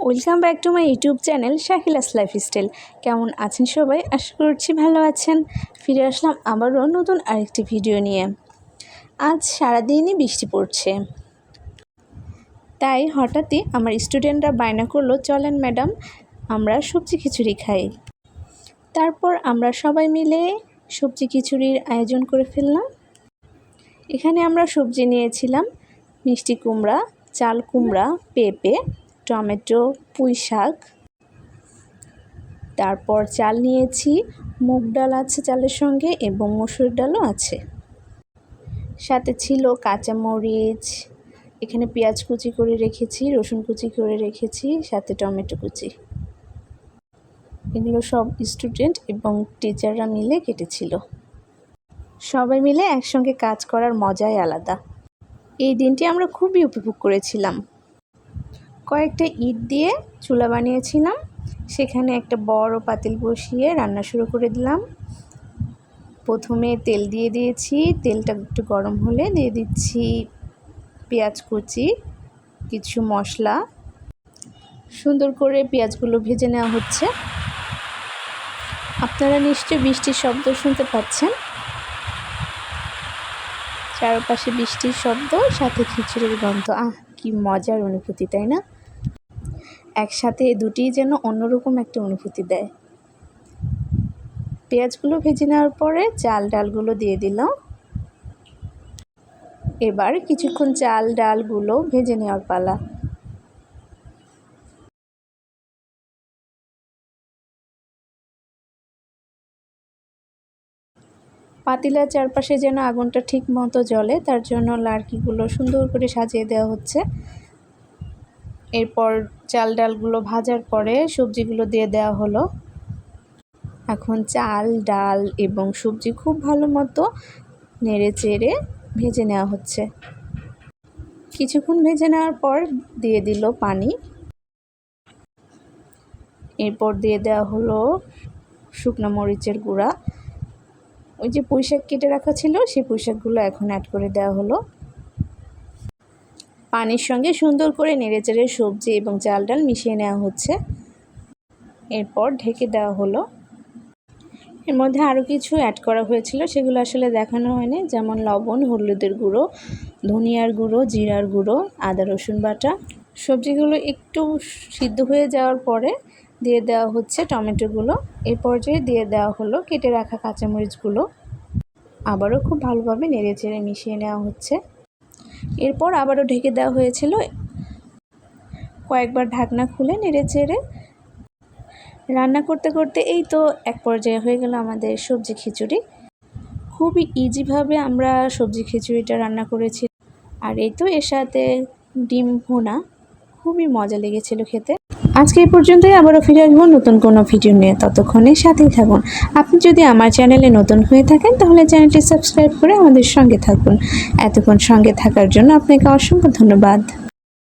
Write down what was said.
Welcome back to my YouTube channel Shakila's lifestyle কেমন আছেন সবাই? আশা করছি ভালো আছেন। ফিরে আসলাম আবারও নতুন আরেকটি ভিডিও নিয়ে। আজ সারাদিনই বৃষ্টি পড়ছে। তাই হঠাৎই আমার স্টুডেন্টরা বায়না করল, চলেন ম্যাডাম আমরা সবজি খিচুড়ি খাই। তারপর আমরা সবাই মিলে সবজি খিচুড়ির আয়োজন করে ফেললাম। এখানে আমরা সবজি নিয়েছিলাম, মিষ্টি কুমড়া, চাল কুমড়া, পেঁপে টমেটো, পুঁই শাক। তারপর চাল নিয়েছি। মুগ ডাল আছে চালের সঙ্গে এবং মসুর ডালও আছে। সাথে ছিল কাঁচামরিচ। এখানে পেঁয়াজ কুচি করে রেখেছি, রসুন কুচি করে রেখেছি, সাথে টমেটো কুচি। এগুলো সব স্টুডেন্ট এবং টিচাররা মিলে কেটেছিল। সবাই মিলে একসঙ্গে কাজ করার মজাই আলাদা। এই দিনটি আমরা খুবই উপভোগ করেছিলাম। কয়েকটা ইট দিয়ে চুলা বানিয়েছিলাম। সেখানে একটা বড় পাতিল বসিয়ে রান্না শুরু করে দিলাম। প্রথমে তেল দিয়ে দিয়েছি, তেলটা একটু গরম হলে দিয়ে দিচ্ছি পেঁয়াজ কুচি, কিছু মশলা। সুন্দর করে পেঁয়াজগুলো ভেজে নেওয়া হচ্ছে। আপনারা নিশ্চয়ই বৃষ্টির শব্দ শুনতে পাচ্ছেন। চারপাশে বৃষ্টির শব্দ, সাথে খিচুড়ির গন্ধ। আহ, কি মজার অনুভূতি, তাই না? একসাথে দুটি যেন অন্যরকম একটা অনুভূতি দেয়। পেঁয়াজগুলো ভেজে নেওয়ার পরে চাল ডালগুলো দিয়ে দিলাম। এবার কিছুক্ষণ চাল ডালগুলো ভেজে নেওয়ার পালা। পাতিলার চারপাশে যেন আগুনটা ঠিক মতো জ্বলে, তার জন্য লাড়কিগুলো সুন্দর করে সাজিয়ে দেওয়া হচ্ছে। এরপর চাল ডালগুলো ভাজার পরে সবজিগুলো দিয়ে দেওয়া হলো। এখন চাল, ডাল এবং সবজি খুব ভালো মতো নেড়ে চেড়ে ভেজে নেওয়া হচ্ছে। কিছুক্ষণ ভেজে নেওয়ার পর দিয়ে দিল পানি। এরপর দিয়ে দেওয়া হলো শুকনো মরিচের গুঁড়া। ওই যে পুঁইশাক কেটে রাখা ছিল, সেই পুঁইশাকগুলো এখন অ্যাড করে দেওয়া হলো। পানির সঙ্গে সুন্দর করে নেড়েচেড়ে সবজি এবং চাল ডাল মিশিয়ে নেওয়া হচ্ছে। এরপর ঢেকে দেওয়া হলো। এর মধ্যে আরও কিছু অ্যাড করা হয়েছিল, সেগুলো আসলে দেখানো হয়নি। যেমন লবণ, হলুদের গুঁড়ো, ধনিয়ার গুঁড়ো, জিরার গুঁড়ো, আদা, রসুন বাটা। সবজিগুলো একটু সিদ্ধ হয়ে যাওয়ার পরে দিয়ে দেওয়া হচ্ছে টমেটোগুলো। এই পর্যায়ে দিয়ে দেওয়া হলো কেটে রাখা কাঁচামরিচগুলো। আবারও খুব ভালোভাবে নেড়ে চেড়ে মিশিয়ে নেওয়া হচ্ছে। এরপর আবারও ঢেকে দেওয়া হয়েছিল। কয়েকবার ঢাকনা খুলে নেড়ে চেড়ে রান্না করতে করতে এই তো এক পর্যায়ে হয়ে গেল আমাদের সবজি খিচুড়ি। খুবই ইজিভাবে আমরা সবজি খিচুড়িটা রান্না করেছি। আর এই তো এর সাথে ডিম ভোনা, খুবই মজা লেগেছিল খেতে। আজকে এই পর্যন্তই, আবারও ফিরে আসব নতুন কোনো ভিডিও নিয়ে। ততক্ষণে সাথেই থাকুন। আপনি যদি আমার চ্যানেলে নতুন হয়ে থাকেন, তাহলে চ্যানেলটি সাবস্ক্রাইব করে আমাদের সঙ্গে থাকুন। এতক্ষণ সঙ্গে থাকার জন্য আপনাকে অসংখ্য ধন্যবাদ।